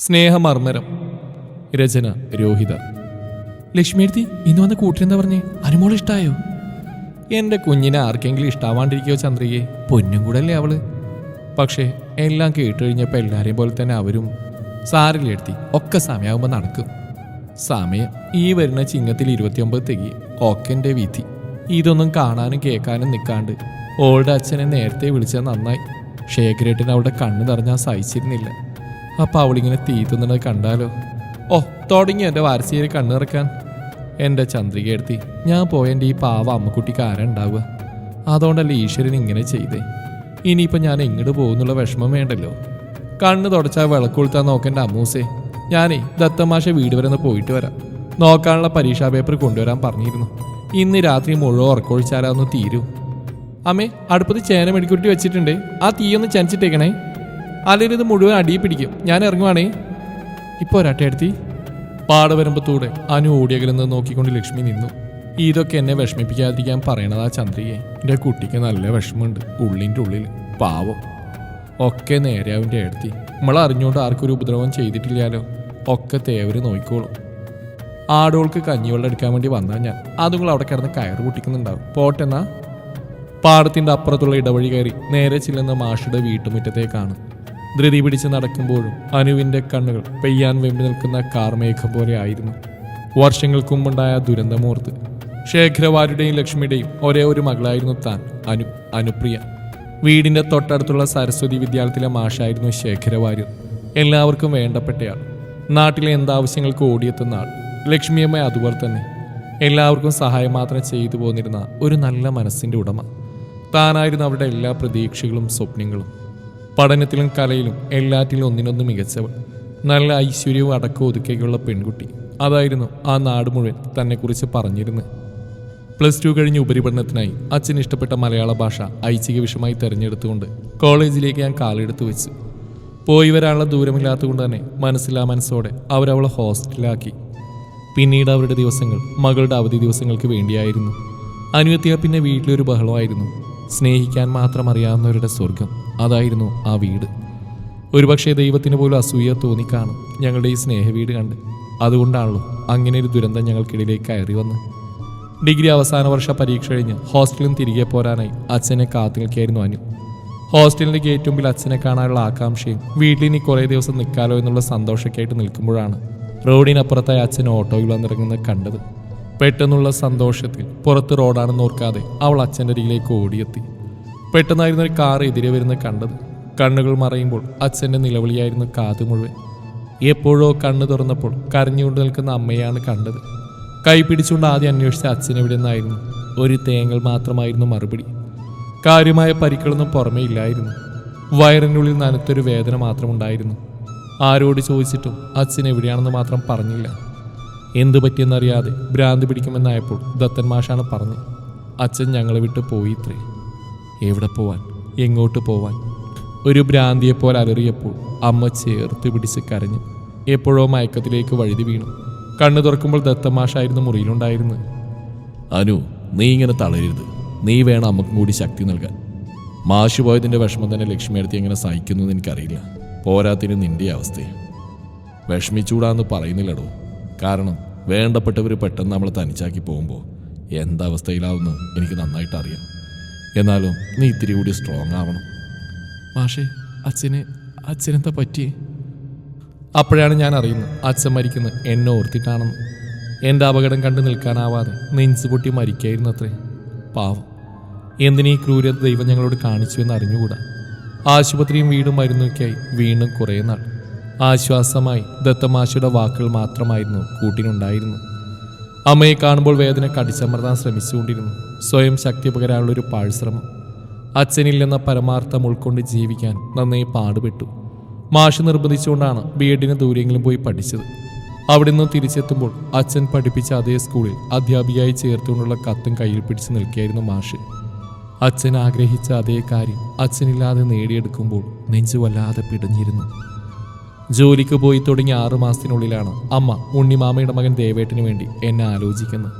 സ്നേഹമർമ്മരം. രചന രോഹിത. ലക്ഷ്മിയെടുത്തി ഇന്ന് വന്ന കൂട്ടിനെന്താ പറഞ്ഞേ? അനുമോൾ ഇഷ്ടായോ? എന്റെ കുഞ്ഞിനെ ആർക്കെങ്കിലും ഇഷ്ടാവാണ്ടിരിക്കോ ചന്ദ്രികയെ? പൊന്നും കൂടല്ലേ അവൾ. പക്ഷേ എല്ലാം കേട്ട് കഴിഞ്ഞപ്പോൾ എല്ലാരെയും പോലെ തന്നെ അവരും സാരിലെടുത്തി ഒക്കെ സമയമാകുമ്പോൾ നടക്കും. സമയം ഈ വരുന്ന ചിങ്ങത്തിൽ ഇരുപത്തിയൊമ്പത് തികി. ഒക്കെ എന്റെ വിധി. ഇതൊന്നും കാണാനും കേൾക്കാനും നിൽക്കാണ്ട് ഓൾഡ് അച്ഛനെ നേരത്തെ വിളിച്ചാൽ നന്നായി. ശേഖരേട്ടൻ അവളുടെ കണ്ണ് നിറഞ്ഞാൽ സഹിച്ചിരുന്നില്ല. അപ്പൊ അവളിങ്ങനെ തീ കണ്ടാലോ? ഓ തുടങ്ങി എന്റെ വാരസീരെ കണ്ണിറക്കാൻ എന്റെ ചന്ദ്രിക എടുത്തി ഞാൻ പോയെന്റെ ഈ പാവ അമ്മക്കുട്ടിക്ക് ആരാ ഉണ്ടാവുക? അതുകൊണ്ടല്ലേ ഈശ്വരൻ ഇങ്ങനെ ചെയ്തേ. ഇനിയിപ്പോൾ ഞാൻ എങ്ങോട്ട് പോകുന്നുള്ള വിഷമം വേണ്ടല്ലോ. കണ്ണ് തുടച്ചാൽ വിളക്കൊളുത്താൻ നോക്കേണ്ട അമ്മൂസേ. ഞാനേ ദത്തമാഷ വീട് വരെ ഒന്ന് പോയിട്ട് വരാം. നോക്കാനുള്ള പരീക്ഷാ പേപ്പർ കൊണ്ടുവരാൻ പറഞ്ഞിരുന്നു. ഇന്ന് രാത്രി മുഴുവൻ ഉറക്കൊഴിച്ചാലൊന്ന് തീരൂ. അമ്മേ അടുപ്പത്ത് ചേന മെടിക്കുട്ടി വെച്ചിട്ടുണ്ട്. ആ തീയൊന്ന് ചനച്ചിട്ടേക്കണേ. അല്ലെങ്കിൽ ഇത് മുഴുവൻ അടിയിൽ പിടിക്കും. ഞാൻ ഇറങ്ങുവാണേ. ഇപ്പോൾ ഒരാട്ടെ എടുത്തി. പാടവരമ്പത്തൂടെ അനു ഓടിയകലെന്ന് നോക്കിക്കൊണ്ട് ലക്ഷ്മി നിന്നു. ഇതൊക്കെ എന്നെ വിഷമിപ്പിക്കാതിരിക്കാൻ പറയണതാ ചന്ദ്രിയെ എന്റെ കുട്ടിക്ക് നല്ല വിഷമമുണ്ട്. ഉള്ളിന്റെ ഉള്ളിൽ. പാവം. ഒക്കെ നേരെ അവന്റെ എടുത്തി നമ്മൾ അറിഞ്ഞുകൊണ്ട് ആർക്കൊരു ഉപദ്രവം ചെയ്തിട്ടില്ലാലോ ഒക്കെ തേവര് നോക്കിക്കോളും ആടുകൾക്ക് കഞ്ഞിവെള്ളം എടുക്കാൻ വേണ്ടി വന്നാൽ ഞാൻ. അതുങ്ങൾ അവിടെ കിടന്ന് കയറ് പൊട്ടിക്കുന്നുണ്ടാവും. പോട്ടെന്നാ. പാടത്തിന്റെ അപ്പുറത്തുള്ള ഇടവഴി കയറി നേരെ ചെല്ലുന്ന മാഷിയുടെ വീട്ടുമുറ്റത്തേക്കാണ്. ധൃതി പിടിച്ച് നടക്കുമ്പോഴും അനുവിന്റെ കണ്ണുകൾ പെയ്യാൻ വെമ്പി നിൽക്കുന്ന കാർമേഘം പോലെ ആയിരുന്നു. വർഷങ്ങൾക്ക് മുമ്പുണ്ടായ ദുരന്തമോർത്ത് ശേഖരവാരുടെയും ലക്ഷ്മിയുടെയും ഒരേ ഒരു മകളായിരുന്നു താൻ അനു അനുപ്രിയ. വീടിന്റെ തൊട്ടടുത്തുള്ള സരസ്വതി വിദ്യാലയത്തിലെ മാഷായിരുന്നു ശേഖരവാര്യർ. എല്ലാവർക്കും വേണ്ടപ്പെട്ടയാൾ. നാട്ടിലെ എന്താവശ്യങ്ങൾക്ക് ഓടിയെത്തുന്ന ആൾ. ലക്ഷ്മിയമ്മ അതുപോലെ തന്നെ. എല്ലാവർക്കും സഹായം മാത്രം ചെയ്തു പോന്നിരുന്ന ഒരു നല്ല മനസ്സിന്റെ ഉടമ. താനായിരുന്നു അവരുടെ എല്ലാ പ്രതീക്ഷകളും സ്വപ്നങ്ങളും. പഠനത്തിലും കലയിലും എല്ലാറ്റിലും ഒന്നിനൊന്ന് മികച്ചവൾ. നല്ല ഐശ്വര്യവും അടക്കം ഒതുക്കിയുള്ള പെൺകുട്ടി. അതായിരുന്നു ആ നാട് മുഴുവൻ തന്നെക്കുറിച്ച് പറഞ്ഞിരുന്നത്. പ്ലസ് ടു കഴിഞ്ഞ് ഉപരിപഠനത്തിനായി അച്ഛൻ ഇഷ്ടപ്പെട്ട മലയാള ഭാഷ ഐച്ഛിക വിഷയമായി തിരഞ്ഞെടുത്തുകൊണ്ട് കോളേജിലേക്ക് ഞാൻ കാലെടുത്ത് വെച്ചു. പോയി വരാനുള്ള ദൂരമില്ലാത്തതുകൊണ്ട് തന്നെ മനസ്സിലാ മനസ്സോടെ അവരവളെ ഹോസ്റ്റലിലാക്കി പിന്നീട് അവരുടെ ദിവസങ്ങൾ മകളുടെ അവധി ദിവസങ്ങൾക്ക് വേണ്ടിയായിരുന്നു. അനുവത്തിയ പിന്നെ വീട്ടിലൊരു ബഹളമായിരുന്നു. സ്നേഹിക്കാൻ മാത്രം അറിയാവുന്നവരുടെ സ്വർഗം അതായിരുന്നു ആ വീട്. ഒരുപക്ഷെ ദൈവത്തിന് പോലും അസൂയ തോന്നിക്കാണും ഞങ്ങളുടെ ഈ സ്നേഹവീട് കണ്ട്. അതുകൊണ്ടാണല്ലോ അങ്ങനെ ഒരു ദുരന്തം ഞങ്ങൾക്കിടയിലേക്ക് കയറി വന്ന്. ഡിഗ്രി അവസാന വർഷ പരീക്ഷ കഴിഞ്ഞ് ഹോസ്റ്റലിൽ തിരികെ പോരാനായി അച്ഛനെ കാത്തു നിൽക്കുകയായിരുന്നു അനു. ഹോസ്റ്റലിന്റെ ഗേറ്റ് മുമ്പിൽ അച്ഛനെ കാണാനുള്ള ആകാംക്ഷയും വീട്ടിൽ ഇനി കുറേ ദിവസം നിൽക്കാലോ എന്നുള്ള സന്തോഷമൊക്കെയായിട്ട് നിൽക്കുമ്പോഴാണ് റോഡിനപ്പുറത്തായി അച്ഛൻ ഓട്ടോയിൽ വന്നിറങ്ങുന്നത് കണ്ടത്. പെട്ടെന്നുള്ള സന്തോഷത്തിൽ പുറത്ത് റോഡാണെന്ന് ഓർക്കാതെ അവൾ അച്ഛന്റെ അരികിലേക്ക് ഓടിയെത്തി. പെട്ടെന്നായിരുന്നു ഒരു കാർ എതിരെ വരുന്ന കണ്ടത്. കണ്ണുകൾ മറയുമ്പോൾ അച്ഛന്റെ നിലവിളിയായിരുന്നു കാത് മുഴുവൻ. എപ്പോഴോ കണ്ണു തുറന്നപ്പോൾ കരഞ്ഞുകൊണ്ട് നിൽക്കുന്ന അമ്മയാണ് കണ്ടത്. കൈ പിടിച്ചുകൊണ്ട് ആദ്യം അന്വേഷിച്ച അച്ഛൻ എവിടെ നിന്നായിരുന്നു. ഒരു തേങ്ങൽ മാത്രമായിരുന്നു മറുപടി. കാര്യമായ പരിക്കളൊന്നും പുറമേ ഇല്ലായിരുന്നു. വയറിനുള്ളിൽ നനത്തൊരു വേദന മാത്രമുണ്ടായിരുന്നു ആരോട് ചോദിച്ചിട്ടും അച്ഛൻ എവിടെയാണെന്ന് മാത്രം പറഞ്ഞില്ല. എന്തു പറ്റിയെന്നറിയാതെ ഭ്രാന്തി പിടിക്കുമെന്നായപ്പോൾ ദത്തൻ മാഷാണ് പറഞ്ഞു അച്ഛൻ ഞങ്ങളെ വിട്ട് പോയി പോയിത്രേ എവിടെ പോവാൻ? എങ്ങോട്ട് പോവാൻ? ഒരു ഭ്രാന്തിയെപ്പോലെ അലറിയപ്പോൾ അമ്മ ചേർത്ത് പിടിച്ച് കരഞ്ഞു എപ്പോഴോ മയക്കത്തിലേക്ക് വഴുതി വീണു. കണ്ണു തുറക്കുമ്പോൾ ദത്തമാഷായിരുന്നു മുറിയിലുണ്ടായിരുന്നു അനു നീ ഇങ്ങനെ തളരരുത്. നീ വേണം അമ്മക്കും കൂടി ശക്തി നൽകാൻ. മാഷ് പോയതിന്റെ വിഷമം തന്നെ ലക്ഷ്മിയെടുത്ത് എങ്ങനെ സഹിക്കുന്നു എന്ന് എനിക്കറിയില്ല. പോരാത്തിന് നിന്റെ അവസ്ഥയെ വിഷമിച്ചൂടാന്ന് പറയുന്നില്ലടോ. കാരണം വേണ്ടപ്പെട്ടവർ പെട്ടെന്ന് നമ്മളെ തനിച്ചാക്കി പോകുമ്പോൾ എന്തവസ്ഥയിലാവുമെന്ന് എനിക്ക് നന്നായിട്ട് അറിയാം എന്നാലും നീ ഇത്തിരി കൂടി സ്ട്രോങ് ആവണം. മാഷേ അച്ഛന് അച്ഛനെന്താ പറ്റിയേ? അപ്പോഴാണ് ഞാൻ അറിയുന്നത് അച്ഛൻ മരിക്കുന്നത് എന്നെ ഓർത്തിട്ടാണെന്ന്. എന്റെ അപകടം കണ്ടു നിൽക്കാനാവാതെ നെഞ്ചു പൊട്ടി മരിക്കായിരുന്നു അത്രേ പാവം. എന്തിനീ ക്രൂരത ദൈവം ഞങ്ങളോട് കാണിച്ചു എന്ന് അറിഞ്ഞുകൂടാ. ആശുപത്രിയും വീടും മരുന്നൊക്കെയായി വീണ്ടും കുറേ നാൾ. ആശ്വാസമായി ദത്തമാശയുടെ വാക്കുകൾ മാത്രമായിരുന്നു കൂട്ടിനുണ്ടായിരുന്നത്. അമ്മയെ കാണുമ്പോൾ വേദന കടിച്ചമർത്താൻ ശ്രമിച്ചുകൊണ്ടിരുന്നു. സ്വയം ശക്തി പകരാനുള്ള ഒരു പാഴ്ശ്രമം. അച്ഛനില്ലെന്ന പരമാർത്ഥം ഉൾക്കൊണ്ട് ജീവിക്കാൻ നന്നായി പാടുപെട്ടു. മാഷ് നിർബന്ധിച്ചുകൊണ്ടാണ് ബി എഡിന് ദൂരെങ്കിലും പോയി പഠിച്ചത്. അവിടെ നിന്ന് തിരിച്ചെത്തുമ്പോൾ അച്ഛൻ പഠിപ്പിച്ച അതേ സ്കൂളിൽ അധ്യാപികയായി ചേർത്തുകൊണ്ടുള്ള കത്തും കയ്യിൽ പിടിച്ച് നിൽക്കുകയായിരുന്നു മാഷ്. അച്ഛൻ ആഗ്രഹിച്ച അതേ കാര്യം അച്ഛനില്ലാതെ നേടിയെടുക്കുമ്പോൾ നെഞ്ചു വല്ലാതെ പിടഞ്ഞിരുന്നു. ജോലിക്ക് പോയി തുടങ്ങിയ ആറു മാസത്തിനുള്ളിലാണ് അമ്മ ഉണ്ണിമാമയുടെ മകൻ ദേവേട്ടന് വേണ്ടി എന്നെ ആലോചിക്കുന്നത്.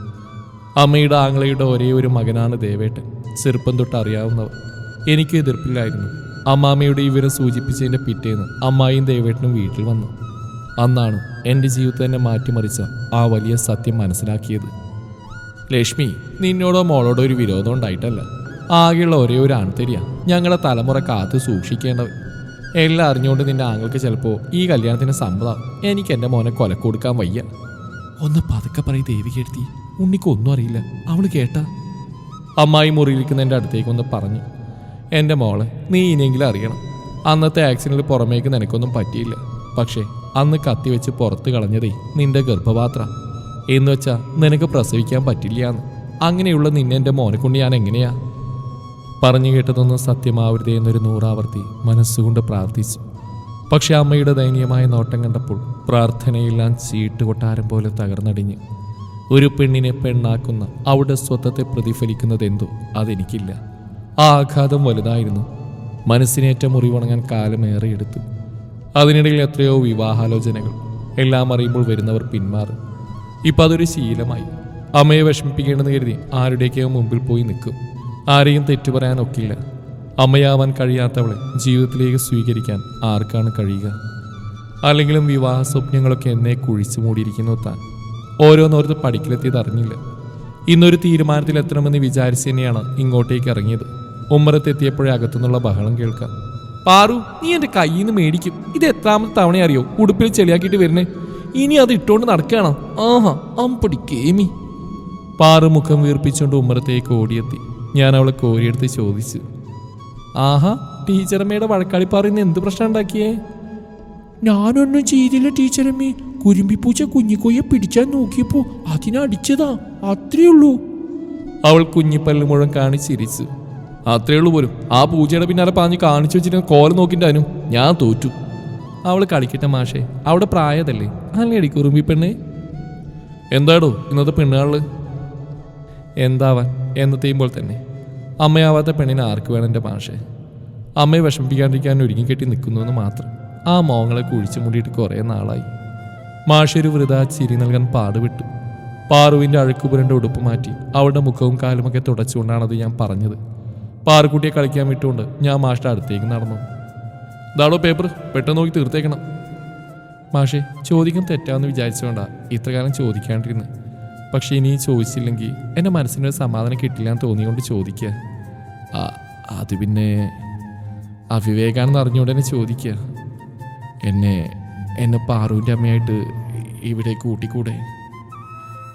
അമ്മയുടെ ആങ്ങളയുടെ ഒരേ ഒരു മകനാണ് ദേവേട്ടൻ. ചെറുപ്പം തൊട്ട് അറിയാവുന്നവർ എനിക്ക് എതിർപ്പില്ലായിരുന്നു. അമ്മാമ്മയുടെ വിവരം സൂചിപ്പിച്ചതിന്റെ പിറ്റേന്ന് അമ്മായിയും ദേവേട്ടനും വീട്ടിൽ വന്നു. അന്നാണ് എന്റെ ജീവിതത്തെ തന്നെ മാറ്റിമറിച്ച ആ വലിയ സത്യം മനസ്സിലാക്കിയത്. ലക്ഷ്മി നിന്നോടോ മോളോടോ ഒരു വിരോധം ഉണ്ടായിട്ടല്ല. ആകെയുള്ള ഒരേ ഒരു ആൺതരിയാണ് ഞങ്ങളുടെ തലമുറ കാത്തു സൂക്ഷിക്കേണ്ടവൻ എല്ലാം അറിഞ്ഞുകൊണ്ട് നിന്റെ ആങ്ങൾക്ക് ചിലപ്പോൾ ഈ കല്യാണത്തിന് സമ്മതം എനിക്ക് എന്റെ മോനെ കൊല കൊടുക്കാൻ വയ്യ. ഒന്ന് പതുക്കെ പറയും ദേവി കേട്ടി ഉണ്ണിക്കൊന്നും അറിയില്ല. അവൾ കേട്ടാ. അമ്മായി മുറിയിരിക്കുന്ന എന്റെ അടുത്തേക്ക് ഒന്ന് പറഞ്ഞു. എന്റെ മോളെ നീ ഇനിയെങ്കിലും അറിയണം. അന്നത്തെ ആക്സിഡന്റിൽ പുറമേക്ക് നിനക്കൊന്നും പറ്റിയില്ല. പക്ഷേ അന്ന് കത്തി വെച്ച് പുറത്ത് കളഞ്ഞതേ നിന്റെ ഗർഭപാത്ര. എന്ന് വെച്ചാ നിനക്ക് പ്രസവിക്കാൻ പറ്റില്ലാന്ന് അങ്ങനെയുള്ള നിന്നെ എന്റെ മോനെ കൊണ്ട് ഞാൻ എങ്ങനെയാ പറഞ്ഞു കേട്ടതൊന്നും സത്യമാവരുതേ എന്നൊരു നൂറാവർത്തി മനസ്സുകൊണ്ട് പ്രാർത്ഥിച്ചു. പക്ഷെ അമ്മയുടെ ദയനീയമായ നോട്ടം കണ്ടപ്പോൾ പ്രാർത്ഥനയെല്ലാം ചീട്ട് കൊട്ടാരം പോലെ തകർന്നടിഞ്ഞ്. ഒരു പെണ്ണിനെ പെണ്ണാക്കുന്ന അവളുടെ സ്വത്വത്തെ പ്രതിഫലിക്കുന്നതെന്തോ അതെനിക്കില്ല. ആ ആഘാതം വലുതായിരുന്നു. മനസ്സിനേറ്റ മുറിവണങ്ങാൻ കാലമേറെ എടുത്തു അതിനിടയിൽ എത്രയോ വിവാഹാലോചനകൾ എല്ലാം അറിയുമ്പോൾ വരുന്നവർ പിന്മാറും. ഇപ്പം അതൊരു ശീലമായി. അമ്മയെ വിഷമിപ്പിക്കേണ്ടെന്ന് കരുതി ആരുടെയൊക്കെയോ മുമ്പിൽ പോയി നിൽക്കും. ആരെയും തെറ്റു പറയാനൊക്കില്ല. അമ്മയാവാൻ കഴിയാത്തവളെ ജീവിതത്തിലേക്ക് സ്വീകരിക്കാൻ ആർക്കാണ് കഴിയുക? അല്ലെങ്കിലും വിവാഹ സ്വപ്നങ്ങളൊക്കെ എന്നെ കുഴിച്ചു മൂടിയിരിക്കുന്നു താൻ. ഓരോന്നോർത്ത് പഠിക്കലെത്തിയത് അറിഞ്ഞില്ല. ഇന്നൊരു തീരുമാനത്തിലെത്തണമെന്ന് വിചാരിച്ച് തന്നെയാണ് ഇങ്ങോട്ടേക്ക് ഇറങ്ങിയത്. ഉമ്മറത്തെത്തിയപ്പോഴേ അകത്തുനിന്നുള്ള ബഹളം കേൾക്കാം. പാറു നീ എന്റെ കയ്യിൽ നിന്ന് മേടിക്കും. ഇത് എത്രാമത്തെ തവണ അറിയോ? ഉടുപ്പിൽ ചെളിയാക്കിയിട്ട് വരുന്നേ. ഇനി അത് ഇട്ടുകൊണ്ട് നടക്കുകയാണോ ആഹാ അമ്പടി കേമി. പാറു മുഖം വീർപ്പിച്ചുകൊണ്ട് ഉമ്മറത്തേക്ക് ഓടിയെത്തി. ഞാൻ അവളെ കോരിയെടുത്ത് ചോദിച്ചു ആഹാ ടീച്ചറമ്മയുടെ വഴക്കാളിപ്പാറിന്ന് എന്ത് പ്രശ്നം ഉണ്ടാക്കിയേ? ഞാനൊന്നും ചെയ്തില്ല ടീച്ചറമ്മേ. കുരുമ്പിപ്പൂച്ച കുഞ്ഞിക്കോയെ പിടിച്ചാൻ നോക്കിയപ്പോ അതിനടിച്ചതാ അത്രേ ഉള്ളൂ. അവൾ കുഞ്ഞിപ്പല്ല് മുഴുവൻ കാണിച്ചിരിച്ചു. അത്രേ ഉള്ളൂ പോലും. ആ പൂജയുടെ പിന്നാലെ പാഞ്ഞ് കാണിച്ചു വെച്ചിട്ട് കോല നോക്കിണ്ടാനും ഞാൻ തോറ്റു. അവൾ കളിക്കട്ടെ മാഷേ അവിടെ പ്രായതല്ലേ. അല്ലേടി കുറുമ്പി പെണ്ണേ എന്താടോ ഇന്നത്തെ പെണ്ണുകളിൽ എന്താവാൻ? എന്നത്തെയും തീയുമ്പോൾ തന്നെ. അമ്മയാവാത്ത പെണ്ണിന് ആർക്ക് വേണം എന്റെ മാഷെ? അമ്മയെ വിഷമിപ്പിക്കാണ്ടിരിക്കാൻ ഒരുങ്ങിക്കെട്ടി കെട്ടി എന്ന് മാത്രം ആ മോങ്ങളെ കുഴിച്ച് മൂടിയിട്ട് കുറേ നാളായി. മാഷൊരു വൃത ചിരി നൽകാൻ പാടുവിട്ടു പാറുവിന്റെ അഴുക്കുപുരന്റെ ഉടുപ്പ് മാറ്റി അവളുടെ മുഖവും കാലുമൊക്കെ തുടച്ചുകൊണ്ടാണത് ഞാൻ പറഞ്ഞത്. പാറുക്കുട്ടിയെ കളിക്കാൻ വിട്ടുകൊണ്ട് ഞാൻ മാഷിന്റെ അടുത്തേക്ക് നടന്നു. ഇതാളോ പേപ്പർ പെട്ടെന്ന് നോക്കി തീർത്തേക്കണം. മാഷെ ചോദിക്കും തെറ്റാന്ന് വിചാരിച്ചുകൊണ്ടാണ് ഇത്രകാലം ചോദിക്കാണ്ടിരുന്ന്. പക്ഷെ ഇനി ചോദിച്ചില്ലെങ്കിൽ എന്റെ മനസ്സിനൊരു സമാധാനം കിട്ടില്ല എന്ന് തോന്നിയോണ്ട് ചോദിക്കുക അത് പിന്നെ അവിവേകാണെന്ന് അറിഞ്ഞുകൊണ്ട് ചോദിക്കുക എന്നെ എന്നെ പാറുവിന്റെ അമ്മയായിട്ട് ഇവിടെ കൂട്ടിക്കൂടെ?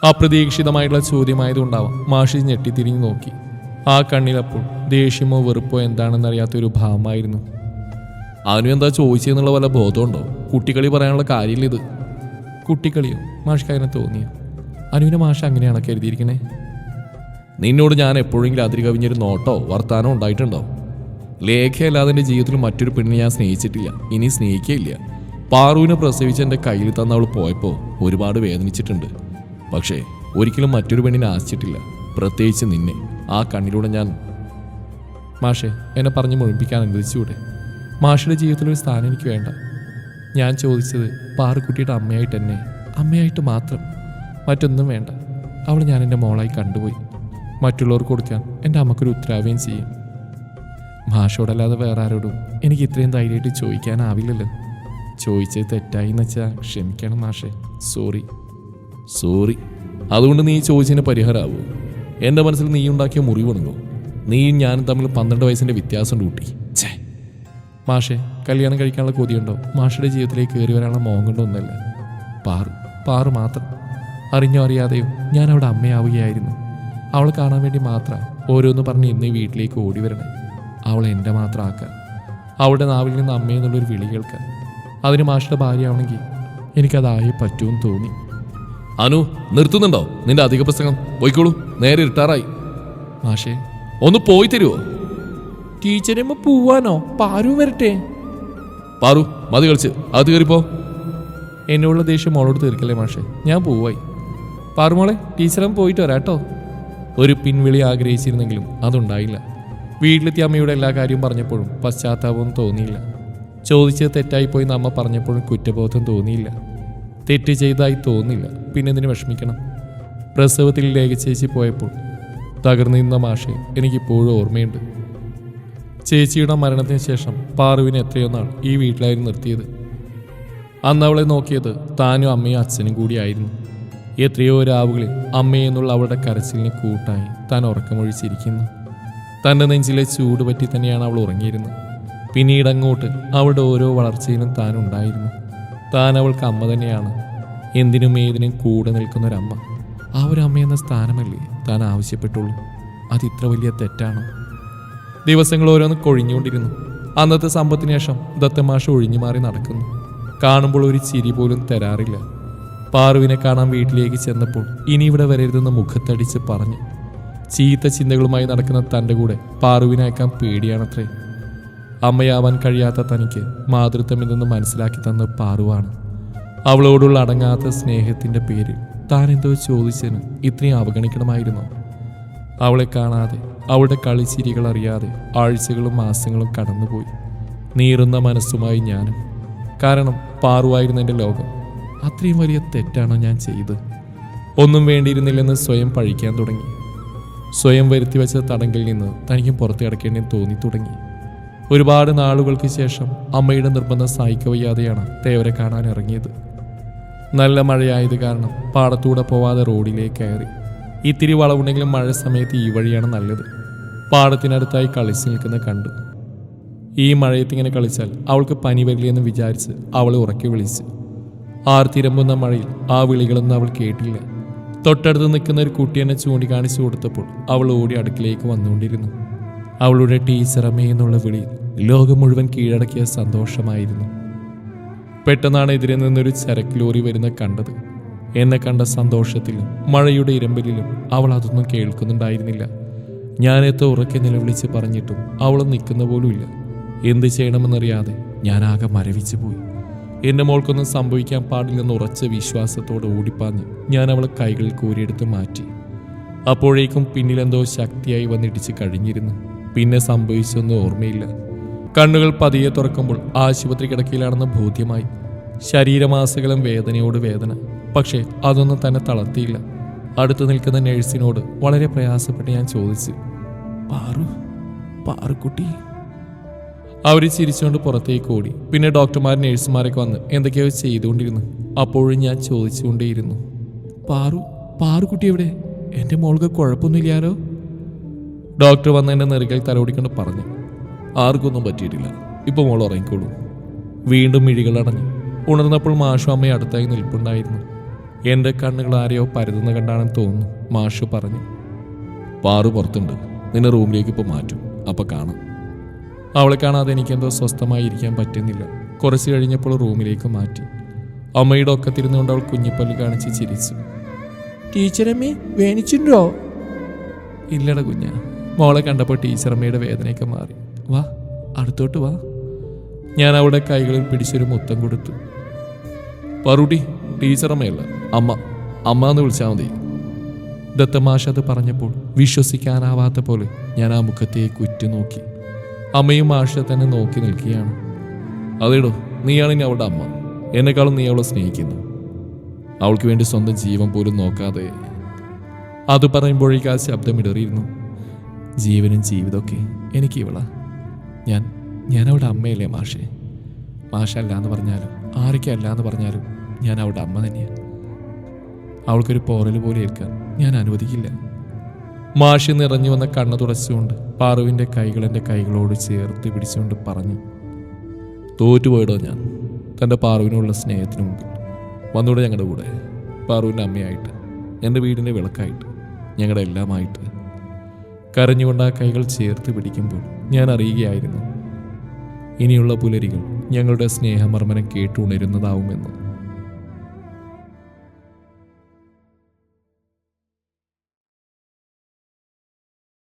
അപ്രതീക്ഷിതമായിട്ടുള്ള ചോദ്യമായതുകൊണ്ടാവാം മാഷി ഞെട്ടിത്തിരിഞ്ഞ് നോക്കി. ആ കണ്ണിലപ്പോൾ ദേഷ്യമോ വെറുപ്പോ എന്താണെന്നറിയാത്തൊരു ഭാവമായിരുന്നു. അവനും എന്താ ചോദിച്ചെന്നുള്ള വല്ല ബോധമുണ്ടോ? കുട്ടികളി പറയാനുള്ള കാര്യമില്ല ഇത്. കുട്ടിക്കളിയോ മാഷിക്കാരനെ തോന്നിയോ? അനുവിനെ മാഷ അങ്ങനെയാണ് കരുതിയിരിക്കണേ നിന്നോട് ഞാൻ എപ്പോഴെങ്കിലും അതിരി കവിഞ്ഞൊരു നോട്ടോ വർത്താനോ ഉണ്ടായിട്ടുണ്ടോ? ലേഖയല്ലാതെ എന്റെ ജീവിതത്തിൽ മറ്റൊരു പെണ്ണിനെ ഞാൻ സ്നേഹിച്ചിട്ടില്ല. ഇനി സ്നേഹിക്കുകയില്ല പാറുവിനെ പ്രസവിച്ച് എന്റെ കയ്യിൽ തന്ന അവൾ പോയപ്പോൾ ഒരുപാട് വേദനിച്ചിട്ടുണ്ട്. പക്ഷേ ഒരിക്കലും മറ്റൊരു പെണ്ണിനെ ആശിച്ചിട്ടില്ല. പ്രത്യേകിച്ച് നിന്നെ. ആ കണ്ണിലൂടെ ഞാൻ മാഷെ എന്നെ പറഞ്ഞ് മുഴിപ്പിക്കാൻ അനുവദിച്ചുകൂടെ? മാഷയുടെ ജീവിതത്തിൽ ഒരു സ്ഥാനം എനിക്ക് വേണ്ട. ഞാൻ ചോദിച്ചത് പാറുക്കുട്ടിയുടെ അമ്മയായിട്ട് തന്നെ. അമ്മയായിട്ട് മാത്രം. മറ്റൊന്നും വേണ്ട. അവൾ ഞാൻ എന്റെ മോളായി കണ്ടുപോയി. മറ്റുള്ളവർക്ക് കൊടുക്കാൻ എന്റെ അമ്മക്കൊരു ഉത്തരവാദിയും ചെയ്യും. മാഷോടല്ലാതെ വേറെ ആരോടും എനിക്ക് ഇത്രയും ധൈര്യമായിട്ട് ചോദിക്കാനാവില്ലല്ലോ. ചോദിച്ചത് തെറ്റായി എന്ന് വെച്ചാൽ ക്ഷമിക്കണം മാഷേ. സോറി സോറി അതുകൊണ്ട് നീ ചോദിച്ചതിന് പരിഹാരമാവൂ എന്റെ മനസ്സിൽ നീ ഉണ്ടാക്കിയ മുറിവണങ്ങോ. നീയും ഞാനും തമ്മിൽ പന്ത്രണ്ട് വയസ്സിന്റെ വ്യത്യാസം കൂട്ടി. ഛേ. മാഷെ കല്യാണം കഴിക്കാനുള്ള കൊതിയുണ്ടോ? മാഷയുടെ ജീവിതത്തിലേക്ക് കയറി വരാനുള്ള മോഹം കൊണ്ടൊന്നല്ല പാറു. പാറു മാത്രം. അറിഞ്ഞോ അറിയാതെയോ ഞാൻ അവിടെ അമ്മയാവുകയായിരുന്നു. അവൾ കാണാൻ വേണ്ടി മാത്രം ഓരോന്ന് പറഞ്ഞ് ഇന്ന് വീട്ടിലേക്ക് ഓടി വരണേ. അവൾ എന്റെ മാത്രം ആക്കാൻ. അവളുടെ നാവിൽ നിന്ന് അമ്മയെന്നുള്ളൊരു വിളി കേൾക്കാൻ. അതിന് മാഷയുടെ ഭാര്യയാവണമെങ്കിൽ എനിക്കതായി പറ്റുമെന്ന് തോന്നി. അനു നിർത്തുന്നുണ്ടോ? നിന്റെ അധിക പ്രസംഗം പോയിക്കോളൂ. നേരെ ഇട്ടാറായി മാഷേ. ഒന്ന് പോയി തരുമോ ടീച്ചറമ്മ പോവാനോ? പാരു വരട്ടെ. പാറു മതി കളിച്ച്. അത് കയറിപ്പോ. എന്നോടുള്ള ദേഷ്യം മോളോട് തീർക്കല്ലേ മാഷേ? ഞാൻ പോവായി. പാറുമോളെ ടീച്ചറും പോയിട്ട് വരാട്ടോ ഒരു പിൻവിളി ആഗ്രഹിച്ചിരുന്നെങ്കിലും അതുണ്ടായില്ല. വീട്ടിലെത്തിയ അമ്മയുടെ എല്ലാ കാര്യവും പറഞ്ഞപ്പോഴും പശ്ചാത്താപവും തോന്നിയില്ല. ചോദിച്ചത് തെറ്റായിപ്പോയി അമ്മ പറഞ്ഞപ്പോഴും കുറ്റബോധം തോന്നിയില്ല. തെറ്റ് ചെയ്തതായി തോന്നില്ല പിന്നെ ഇതിന് വിഷമിക്കണം? പ്രസവത്തിൽ ലേഖച്ചേച്ചി പോയപ്പോൾ തകർന്നു നിന്ന മാഷെ എനിക്കിപ്പോഴും ഓർമ്മയുണ്ട്. ചേച്ചിയുടെ മരണത്തിന് ശേഷം പാറുവിനെ എത്രയോ നാൾ ഈ വീട്ടിലായിരുന്നു നിർത്തിയത്. അന്ന് അവളെ നോക്കിയത് താനും അമ്മയും അച്ഛനും കൂടിയായിരുന്നു എത്രയോ രാവുകളിൽ അമ്മയെന്നുള്ള അവളുടെ കരച്ചിലിന് കൂട്ടായി താൻ ഉറക്കമൊഴിച്ചിരിക്കുന്നു. തന്റെ നെഞ്ചിലെ ചൂട് പറ്റി തന്നെയാണ് അവൾ ഉറങ്ങിയിരുന്നത്. പിന്നീട് അങ്ങോട്ട് അവളുടെ ഓരോ വളർച്ചയിലും താൻ ഉണ്ടായിരുന്നു. താൻ അവൾക്ക് അമ്മ തന്നെയാണ്. എന്തിനും ഏതിനും കൂടെ നിൽക്കുന്നൊരമ്മ. ആ ഒരു അമ്മ എന്ന സ്ഥാനമല്ലേ താൻ ആവശ്യപ്പെട്ടുള്ളൂ. അത് ഇത്ര വലിയ തെറ്റാണോ? ദിവസങ്ങൾ ഓരോന്ന് കൊഴിഞ്ഞുകൊണ്ടിരുന്നു. അന്നത്തെ സമ്പത്തിന് ശേഷം ദത്തമാഷ ഒഴിഞ്ഞു മാറി നടക്കുന്നു. കാണുമ്പോൾ ഒരു ചിരി പോലും തരാറില്ല. പാറുവിനെ കാണാൻ വീട്ടിലേക്ക് ചെന്നപ്പോൾ ഇനി ഇവിടെ വരരുതെന്ന് മുഖത്തടിച്ച് പറഞ്ഞു. ചീത്ത ചിന്തകളുമായി നടക്കുന്ന തന്റെ കൂടെ പാറുവിനെ അയക്കാൻ പേടിയാണത്രേ. അമ്മയാവാൻ കഴിയാത്ത തനിക്ക് മാതൃത്വം എന്തെന്ന് മനസ്സിലാക്കി തന്ന പാറുവാണ്. അവളോടുള്ള അടങ്ങാത്ത സ്നേഹത്തിന്റെ പേര് താൻ എന്തോ ചോദിച്ചതിന് ഇത്രയും അവഗണിക്കണമായിരുന്നു. അവളെ കാണാതെ അവളുടെ കളിച്ചിരികൾ അറിയാതെ ആഴ്ചകളും മാസങ്ങളും കടന്നുപോയി. നീറുന്ന മനസ്സുമായി ഞാനും. കാരണം പാറുവായിരുന്നു എന്റെ ലോകം. അത്രയും വലിയ തെറ്റാണോ ഞാൻ ചെയ്ത്? ഒന്നും വേണ്ടിയിരുന്നില്ലെന്ന് സ്വയം പഴിക്കാൻ തുടങ്ങി. സ്വയം വരുത്തി വെച്ച തടങ്കിൽ നിന്ന് തനിക്ക് പുറത്തു കിടക്കേണ്ടി തോന്നി തുടങ്ങി. ഒരുപാട് നാളുകൾക്ക് ശേഷം അമ്മയുടെ നിർബന്ധം സഹിക്കവയ്യാതെയാണ് തേവരെ കാണാൻ ഇറങ്ങിയത്. നല്ല മഴയായത് കാരണം പാടത്തൂടെ പോവാതെ റോഡിലേക്ക് കയറി. ഇത്തിരി വളവുണ്ടെങ്കിലും മഴ സമയത്ത് ഈ വഴിയാണ് നല്ലത്. പാടത്തിനടുത്തായി കളിച്ച് നിൽക്കുന്ന കണ്ടു. ഈ മഴയത്ത് ഇങ്ങനെ കളിച്ചാൽ അവൾക്ക് പനി വരില്ലെന്ന് വിചാരിച്ച് അവളെ ഉറക്കി വിളിച്ചു. ആർത്തിരമ്പുന്ന മഴയിൽ ആ വിളികളൊന്നും അവൾ കേട്ടില്ല. തൊട്ടടുത്ത് നിൽക്കുന്ന ഒരു കുട്ടിയെന്നെ ചൂണ്ടിക്കാണിച്ചു കൊടുത്തപ്പോൾ അവൾ ഓടി അടുക്കിലേക്ക് വന്നുകൊണ്ടിരുന്നു. അവളുടെ ടീച്ചറമ്മേ എന്നുള്ള വിളിയിൽ ലോകം മുഴുവൻ കീഴടക്കിയ സന്തോഷമായിരുന്നു. പെട്ടെന്നാണ് എതിരെ നിന്നൊരു ചരക്ക് ലോറി വരുന്ന കണ്ടത്. എന്നെ കണ്ട സന്തോഷത്തിലും മഴയുടെ ഇരമ്പലിലും അവൾ അതൊന്നും കേൾക്കുന്നുണ്ടായിരുന്നില്ല. ഞാനെത്തോ ഉറക്കെ നിലവിളിച്ച് പറഞ്ഞിട്ടും അവൾ നിൽക്കുന്ന പോലുമില്ല. എന്ത് ചെയ്യണമെന്നറിയാതെ ഞാനാകെ മരവിച്ചു പോയി. എന്റെ മോൾക്കൊന്നും സംഭവിക്കാൻ പാടില്ലെന്ന് ഉറച്ച വിശ്വാസത്തോടെ ഓടിപ്പാഞ്ഞ് ഞാൻ അവളെ കൈകളിൽ കോരിയെടുത്ത് മാറ്റി. അപ്പോഴേക്കും പിന്നിലെന്തോ ശക്തിയായി വന്നിടിച്ച് കഴിഞ്ഞിരുന്നു. പിന്നെ സംഭവിച്ചൊന്നും ഓർമ്മയില്ല. കണ്ണുകൾ പതിയെ തുറക്കുമ്പോൾ ആശുപത്രി കിടക്കയിലാണെന്ന് ബോധ്യമായി. ശരീരമാസകളും വേദനയോട് വേദന. പക്ഷേ അതൊന്നും തന്നെ തളർത്തിയില്ല. അടുത്ത് നിൽക്കുന്ന നഴ്സിനോട് വളരെ പ്രയാസപ്പെട്ട് ഞാൻ ചോദിച്ചു പാറു പാറുക്കുട്ടി അവർ ചിരിച്ചുകൊണ്ട് പുറത്തേക്ക് ഓടി. പിന്നെ ഡോക്ടർമാർ നഴ്സുമാരൊക്കെ വന്ന് എന്തൊക്കെയോ ചെയ്തുകൊണ്ടിരുന്നു. അപ്പോഴും ഞാൻ ചോദിച്ചുകൊണ്ടേയിരുന്നു. പാറു പാറുക്കുട്ടി എവിടെ? എന്റെ മോൾക്ക് കുഴപ്പമൊന്നുമില്ലാലോ ഡോക്ടർ വന്ന് എന്റെ നെറുകയിൽ തലോടിക്കൊണ്ട് പറഞ്ഞു. ആർക്കൊന്നും പറ്റിയിട്ടില്ല. ഇപ്പോൾ മോൾ ഉറങ്ങിക്കോളൂ. വീണ്ടും മിഴികൾ അടഞ്ഞു. ഉണർന്നപ്പോൾ മാഷു അമ്മയെ അടുത്തായി നിൽപ്പുണ്ടായിരുന്നു. എന്റെ കണ്ണുകൾ ആരെയോ പരതുന്ന കണ്ടാണെന്ന് തോന്നുന്നു മാഷു പറഞ്ഞു. പാറു പുറത്തുണ്ട്. നിന്നെ റൂമിലേക്ക് ഇപ്പോൾ മാറ്റും. അപ്പോൾ കാണാം. അവളെ കാണാതെ എനിക്കെന്തോ സ്വസ്ഥമായി ഇരിക്കാൻ പറ്റുന്നില്ല. കുറച്ച് കഴിഞ്ഞപ്പോൾ റൂമിലേക്ക് മാറ്റി. അമ്മയുടെ ഒക്കത്തിരുന്നുകൊണ്ട് അവൾ കുഞ്ഞിപ്പല്ല് കാണിച്ച് ചിരിച്ചു. ടീച്ചറമ്മേ വേണിച്ചിട്ടുണ്ടോ? ഇല്ലട കുഞ്ഞ. മോളെ കണ്ടപ്പോൾ ടീച്ചറമ്മയുടെ വേദനയൊക്കെ മാറി. വാ അടുത്തോട്ട് വാ. ഞാൻ അവളുടെ കൈകളിൽ പിടിച്ചൊരു മുത്തം കൊടുത്തു. പറുടി ടീച്ചറമ്മയല്ല അമ്മ അമ്മ എന്ന് വിളിച്ചാൽ മതി. ദത്തമാഷ അത് പറഞ്ഞപ്പോൾ വിശ്വസിക്കാനാവാത്ത പോലെ ഞാൻ ആ മുഖത്തേക്ക് ഉറ്റുനോക്കി അമ്മയും ആഷ തന്നെ നോക്കി നിൽക്കുകയാണ്. അതേടോ നീയാണ് ഇനി അവളുടെ അമ്മ. എന്നെക്കാളും നീ അവളെ സ്നേഹിക്കുന്നു. അവൾക്ക് വേണ്ടി സ്വന്തം ജീവൻ പോലും നോക്കാതെ. അത് പറയുമ്പോഴേക്ക് ആ ശബ്ദം ഇടറിയിരുന്നു. ജീവനും ജീവിതമൊക്കെ എനിക്ക് ഇവളാ. ഞാൻ ഞാൻ അവളുടെ അമ്മയല്ലേ മാഷെ. മാഷ അല്ല എന്ന് പറഞ്ഞാലും ആരൊക്കെ അല്ല എന്ന് പറഞ്ഞാലും ഞാൻ അവളുടെ അമ്മ തന്നെയാണ് അവൾക്കൊരു പോറൽ പോലെ ഏൽക്കാൻ ഞാൻ അനുവദിക്കില്ല. മാഷി നിറഞ്ഞു വന്ന കണ്ണു തുടച്ചുകൊണ്ട് പാറുവിന്റെ കൈകൾ എന്റെ കൈകളോട് ചേർത്ത് പിടിച്ചുകൊണ്ട് പറഞ്ഞു തോറ്റുപോയിടോ ഞാൻ. തന്റെ പാറുവിനുള്ള സ്നേഹത്തിന് മുമ്പിൽ. വന്നൂടെ ഞങ്ങളുടെ കൂടെ. പാറുവിന്റെ അമ്മയായിട്ട് എന്റെ വീടിന്റെ വിളക്കായിട്ട് ഞങ്ങളുടെ എല്ലാമായിട്ട്. കരഞ്ഞുകൊണ്ട് ആ കൈകൾ ചേർത്ത് പിടിക്കുമ്പോൾ ഞാൻ അറിയുകയായിരുന്നു ഇനിയുള്ള പുലരികൾ ഞങ്ങളുടെ സ്നേഹമർമ്മനം കേട്ടുണരുന്നതാവുമെന്ന്.